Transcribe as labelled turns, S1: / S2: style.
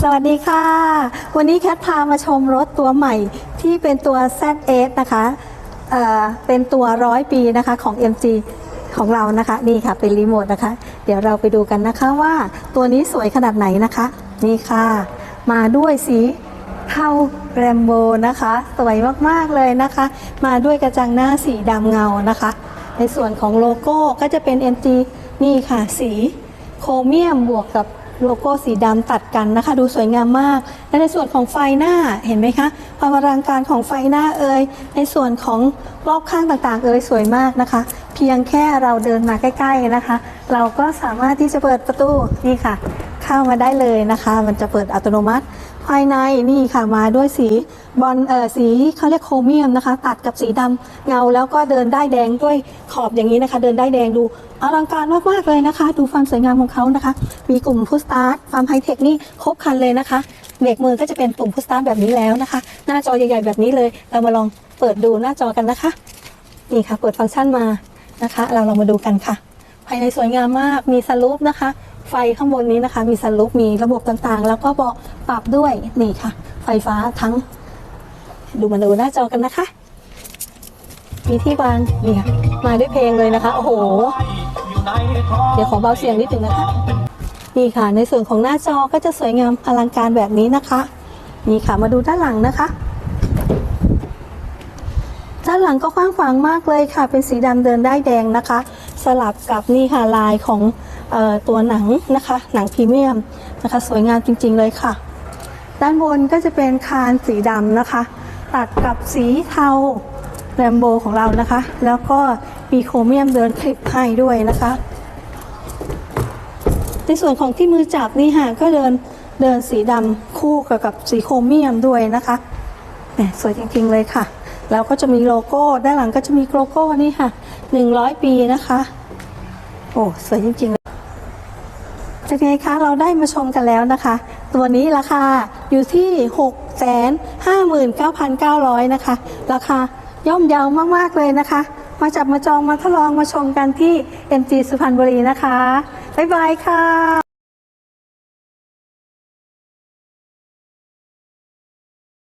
S1: สวัสดีค่ะ วันนี้แคทพามาชมรถตัวใหม่ที่เป็นตัว Z8 นะคะเอ่อเป็นตัวร้อยปีนะคะของ MG ของเรานะคะ นี่ค่ะเป็นรีโมทนะคะ เดี๋ยวเราไปดูกันนะคะว่าตัวนี้สวยขนาดไหนนะคะ นี่ค่ะ มาด้วยสีเทาแรมโบนะคะ สวยมากๆเลยนะคะ มาด้วยกระจังหน้าสีดำเงานะคะ ในส่วนของโลโก้ก็จะเป็น MG นี่ค่ะ สีโครเมียมบวกกับ โลโก้สีดำตัดกันนะคะ ดูสวยงามมาก และในส่วนของไฟหน้าเห็นไหมคะความอลังการของไฟหน้าเอ่ยในส่วนของรอบข้างต่างๆ เอ่ยสวยมากนะคะ เพียงแค่เราเดินมาใกล้ ๆนะคะ เราก็สามารถที่จะเปิดประตูนี่ค่ะ เข้ามาได้เลยนะคะ มันจะเปิดอัตโนมัติ ภายในนี่ค่ะมาด้วยสีบอลเอ่อสีเขาเรียกโครเมียมนะคะ ตัดกับสีดำเงาแล้วก็เดินได้แดงด้วยขอบอย่างนี้นะคะ เดินได้แดงดูอลังการมากๆเลยนะคะ ดูความสวยงามของเขานะคะ มีกลุ่มพุชสตาร์ทความไฮเทคนี่ครบครันเลยนะคะเบรกมือก็จะเป็นปุ่มพุชสตาร์ทแบบนี้แล้วนะคะ หน้าจอใหญ่ๆแบบนี้เลย เรามาลองเปิดดูหน้าจอกันนะคะนี่ค่ะ เปิดฟังก์ชันมานะคะ เราลองมาดูกันค่ะ ภายในสวยงามมากมีสลูปนะคะ ไฟข้างบนนี้นะคะ มีสลูปมีระบบต่างๆ แล้วก็บอกปรับด้วยนี่ค่ะ ไฟฟ้าทั้ง ดูมาดูหน้าจอกันนะคะ มีที่วางนี่ค่ะมาด้วยเพลงเลยนะคะ โอ้โห เดี๋ยวขอเบาเสียงนิดหนึ่งนะคะ นี่ค่ะ ในส่วนของหน้าจอก็จะสวยงามอลังการแบบนี้นะคะ นี่ค่ะมาดูด้านหลังนะคะด้านหลังก็กว้างขวางมากเลยค่ะ เป็นสีดำเดินได้แดงนะคะ สลับกับนี่ค่ะลายของออตัวหนังนะคะ หนังพรีเมียมนะคะ สวยงามจริงๆเลยค่ะ ด้านบนก็จะเป็นคานสีดำนะคะ ตัดกับสีเทาแรมโบของเรานะคะ แล้วก็มีโครเมียมเดินคลิปให้ด้วยนะคะ ในส่วนของที่มือจับนี่ค่ะก็เดินเดินสีดำคู่กับกับสีโครเมียมด้วยนะคะสวยจริงๆเลยค่ะ แล้วก็จะมีโลโก้ด้านหลังก็จะมีโลโก้นี่ค่ะ หนึ่งร้อยปีนะคะ โอ้สวยจริงๆเป็นไงคะเราได้มาชมกันแล้วนะคะ ตัวนี้ราคาอยู่ที่6 5 9 9 0 0นะคะ ราคาย่อมเยาวมากๆเลยนะคะ มาจับมาจองมาทดลองมาชมกันที่ MG สุพรรณบุรีนะคะ บ๊ายบายค่ะ